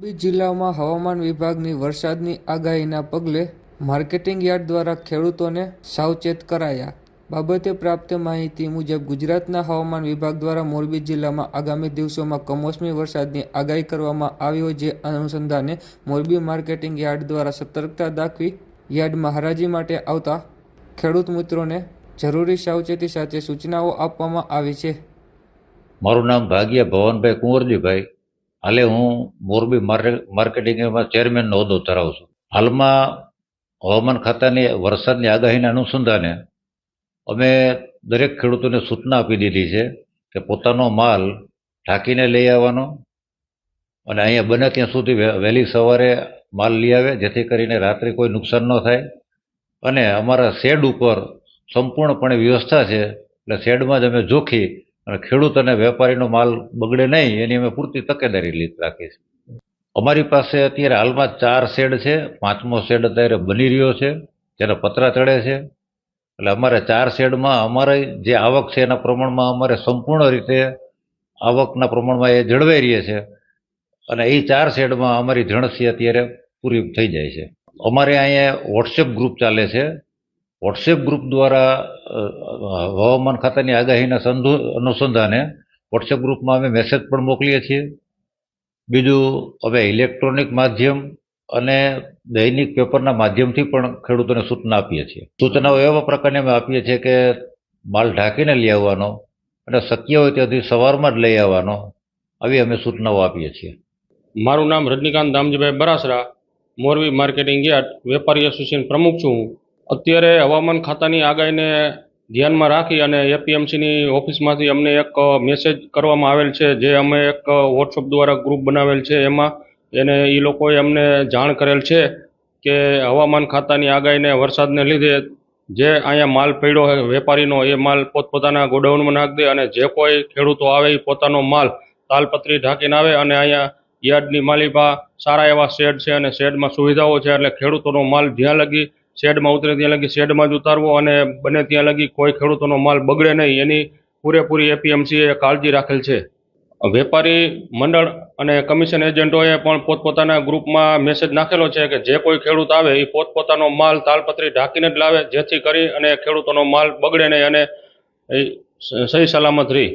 મોરબી જિલ્લામાં હવામાન વિભાગની વરસાદની આગાહીના પગલે માર્કેટિંગ યાર્ડ દ્વારા ખેડૂતોને સાવચેત કરાયા. બાબતે પ્રાપ્ત માહિતી મુજબ ગુજરાતના હવામાન વિભાગ દ્વારા મોરબી જિલ્લામાં આગામી દિવસોમાં કમોસમી વરસાદની આગાહી કરવામાં આવી હોય જે અનુસંધાને મોરબી માર્કેટિંગ યાર્ડ દ્વારા સતર્કતા દાખવી યાર્ડમાં હરાજી માટે આવતા ખેડૂત મિત્રોને જરૂરી સાવચેતી સાથે સૂચનાઓ આપવામાં આવી છે. મારું નામ ભાગ્યા ભવનભાઈ કુંવરજીભાઈ. હાલે હું મોરબી માર્કે- માર્કેટિંગમાં ચેરમેનનો હોદ્દો ધરાવું છું. હાલમાં હવામાન ખાતાની વરસાદની આગાહીના અનુસંધાને અમે દરેક ખેડૂતોને સૂચના આપી દીધી છે કે પોતાનો માલ ઢાંકીને લઈ આવવાનો અને અહીંયા બને ત્યાં સુધી વહેલી સવારે માલ લઈ આવે, જેથી કરીને રાત્રે કોઈ નુકસાન ન થાય. અને અમારા શેડ ઉપર સંપૂર્ણપણે વ્યવસ્થા છે. એટલે શેડમાં જ અમે જોખી અને ખેડૂત અને વેપારીનો માલ બગડે નહીં, એની અમે પૂરતી તકેદારી લીધ રાખી અમારી પાસે અત્યારે હાલમાં ચાર શેડ છે, પાંચમો શેડ અત્યારે બની રહ્યો છે, જેને પતરા ચડે છે. એટલે અમારે ચાર શેડમાં અમારે જે આવક છે એના પ્રમાણમાં અમારે સંપૂર્ણ રીતે આવકના પ્રમાણમાં એ જળવાઈ રહે છે. અને એ ચાર શેડમાં અમારી ધણસી અત્યારે પૂરી થઈ જાય છે. અમારે અહીંયા વોટ્સએપ ગ્રુપ ચાલે છે વોટ્સએપ ગ્રુપ દ્વારા હવામાન ખાતાની આગાહીના સંધુ, અનુસંધાને વોટ્સએપ ગ્રુપમાં અમે મેસેજ પણ મોકલીએ છીએ. બીજું, હવે ઇલેક્ટ્રોનિક માધ્યમ અને દૈનિક પેપરના માધ્યમથી પણ ખેડૂતોને સૂચના આપીએ છીએ. સૂચનાઓ એવા પ્રકારની અમે આપીએ છીએ કે માલ ઢાંકીને લઈ આવવાનો અને શક્ય હોય ત્યાંથી સવારમાં જ લઈ આવવાનો, આવી અમે સૂચનાઓ આપીએ છીએ. મારું નામ રજનીકાંત દામજીભાઈ બરાસરા, મોરબી માર્કેટિંગ યાર્ડ, વેપારી એસોસિએશન પ્રમુખ છું હું. અત્યારે હવામાન ખાતાની આગાહીને ધ્યાનમાં રાખી અને એપીએમસીની ઓફિસમાંથી અમને એક મેસેજ કરવામાં આવેલ છે, જે અમે એક વોટ્સઅપ દ્વારા ગ્રુપ બનાવેલ છે એમાં. એને એ લોકોએ અમને જાણ કરેલ છે કે હવામાન ખાતાની આગાહીને વરસાદને લીધે જે અહીંયા માલ પડ્યો હોય, વેપારીનો, એ માલ પોતપોતાના ગોડાઉનમાં નાખ દે અને જે કોઈ ખેડૂતો આવે એ પોતાનો માલ તાલપત્રી ઢાંકીને આવે અને અહીંયા યાર્ડની માલિકા સારા એવા શેડ છે અને શેડમાં સુવિધાઓ છે એટલે ખેડૂતોનો માલ જ્યાં લગી શેડમાં ઉતરે, ત્યાં લગી શેડમાં જ ઉતારવો અને બને ત્યાં લગી કોઈ ખેડૂતોનો માલ બગડે નહીં. એની પૂરેપૂરી એપીએમસીએ કાળજી રાખેલ છે. વેપારી મંડળ અને કમિશન એજન્ટોએ પણ પોતપોતાના ગ્રુપમાં મેસેજ નાખેલો છે કે જે કોઈ ખેડૂત આવે એ પોતપોતાનો માલ તાલપત્રી ઢાંકીને જ લાવે, જેથી કરી અને ખેડૂતોનો માલ બગડે નહીં અને એ સહી સલામત રહી.